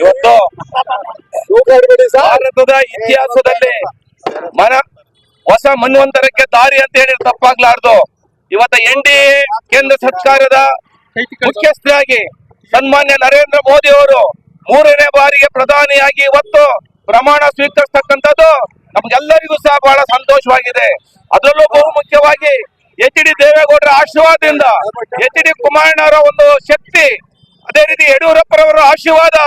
ಇವತ್ತು ಭಾರತದ ಇತಿಹಾಸದಲ್ಲಿ ಮನ ಹೊಸ ಮನ್ವಂತರಕ್ಕೆ ದಾರಿ ಅಂತ ಹೇಳಿ ತಪ್ಪಾಗ್ಲಾರ್ದು. ಇವತ್ತ ಎನ್ ಡಿ ಎ ಕೇಂದ್ರ ಸರ್ಕಾರದ ಮುಖ್ಯಸ್ಥರಾಗಿ ಸನ್ಮಾನ್ಯ ನರೇಂದ್ರ ಮೋದಿ ಅವರು ಮೂರನೇ ಬಾರಿಗೆ ಪ್ರಧಾನಿಯಾಗಿ ಇವತ್ತು ಪ್ರಮಾಣ ಸ್ವೀಕರಿಸತಕ್ಕಂಥದ್ದು ನಮ್ಗೆಲ್ಲರಿಗೂ ಸಹ ಬಹಳ ಸಂತೋಷವಾಗಿದೆ. ಅದರಲ್ಲೂ ಬಹು ಮುಖ್ಯವಾಗಿ ಎಚ್ ಡಿ ದೇವೇಗೌಡರ ಆಶೀರ್ವಾದದಿಂದ ಎಚ್ ಡಿ ಕುಮಾರಣ್ಣವರ ಒಂದು ಶಕ್ತಿ ಅದೇ ರೀತಿ ಯಡಿಯೂರಪ್ಪರವರ ಆಶೀರ್ವಾದ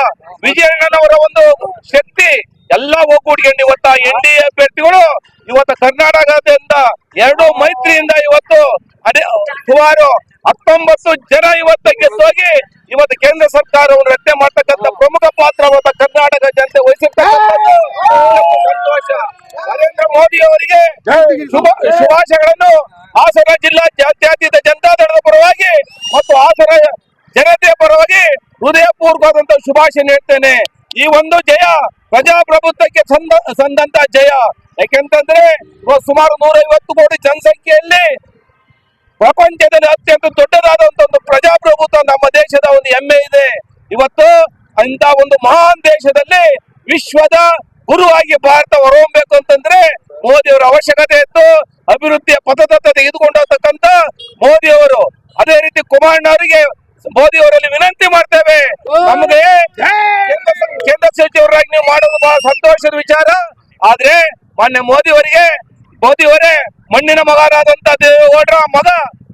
ವಿಜಯಣ್ಣನವರ ಒಂದು ಶಕ್ತಿ ಎಲ್ಲ ಒಗ್ಗೂಡ್ಕೊಂಡು ಇವತ್ತ ಎನ್ ಡಿ ಎ ಅಭ್ಯರ್ಥಿಗಳು ಇವತ್ತು ಕರ್ನಾಟಕದಿಂದ ಎರಡು ಮೈತ್ರಿಯಿಂದ ಇವತ್ತು ಅದೇ ಸುಮಾರು ಹತ್ತೊಂಬತ್ತು ಜನ ಇವತ್ತು ಗೆದ್ದೋಗಿ ಇವತ್ತು ಕೇಂದ್ರ ಸರ್ಕಾರವನ್ನು ರಚನೆ ಮಾಡ್ತಕ್ಕಂಥ ಪ್ರಮುಖ ಪಾತ್ರ ಇವತ್ತು ಕರ್ನಾಟಕ ಜನತೆ ವಹಿಸಿರ್ತಕ್ಕಂಥ ಸಂತೋಷ. ನರೇಂದ್ರ ಮೋದಿ ಅವರಿಗೆ ಶುಭ ಶುಭಾಶಯಗಳನ್ನು ಹಾಸನ ಜಿಲ್ಲಾ ಜಾತ್ಯತೀತ ಹೃದಯಪೂರ್ವಕವಾದಂತ ಶುಭಾಶಯ ನೀಡ್ತೇನೆ. ಈ ಒಂದು ಜಯ ಪ್ರಜಾಪ್ರಭುತ್ವಕ್ಕೆ ಸಂದ, ಸಂದಂತ ಜಯ. ಯಾಕೆಂತಂದ್ರೆ ಸುಮಾರು ನೂರೈವತ್ತು ಕೋಟಿ ಜನಸಂಖ್ಯೆಯಲ್ಲಿ ಪ್ರಪಂಚದಲ್ಲಿ ಅತ್ಯಂತ ದೊಡ್ಡದಾದಂತ ಒಂದು ಪ್ರಜಾಪ್ರಭುತ್ವ ನಮ್ಮ ದೇಶದ ಒಂದು ಹೆಮ್ಮೆ ಇದೆ. ಇವತ್ತು ಅಂತ ಒಂದು ಮಹಾನ್ ದೇಶದಲ್ಲಿ ವಿಶ್ವದ ಗುರುವಾಗಿ ಭಾರತ ಹೊರಹೊಮ್ಮಬೇಕು ಅಂತಂದ್ರೆ ಮೋದಿ ಅವರ ಅವಶ್ಯಕತೆ ಇತ್ತು. ಅಭಿವೃದ್ಧಿಯ ಪಥದತ್ತ ತೆಗೆದುಕೊಂಡು ಮೋದಿಯವರು. ಅದೇ ರೀತಿ ಕುಮಾರಣ್ಣ ಅವರಿಗೆ ಮೋದಿ ಅವರಲ್ಲಿ ವಿನಂತಿ ಮಾಡ್ತೇವೆ ನಮಗೆ ಕೇಂದ್ರ ಸ- ಕೇಂದ್ರ ಸಚಿವರಾಗಿ ನೀವು ಮಾಡೋದು ಬಹಳ ಸಂತೋಷದ ವಿಚಾರ ಆದ್ರೆ ಮಾನ್ಯ ಮೋದಿ ಅವರಿಗೆ, ಮೋದಿ ಅವರೇ ಮಣ್ಣಿನ ಮಗನಾದಂತ ದೇವೇಗೌಡರ, ಮಗ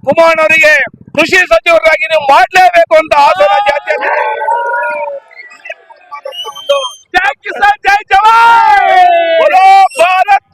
ಕುಮಾರಣ್ಣವರಿಗೆ ಕೃಷಿ ಸಚಿವರಾಗಿ ನೀವು ಮಾಡ್ಲೇಬೇಕು ಅಂತ ಆಸರ ಜಾತಿಯ ಜೈ ಭಾರತ್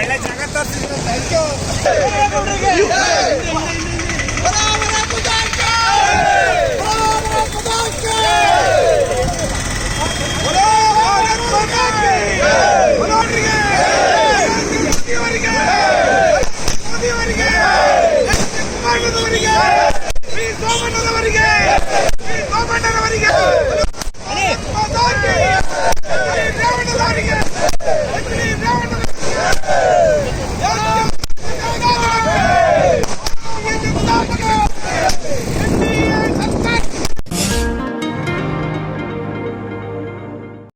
पहिला जागा तर थँक्यू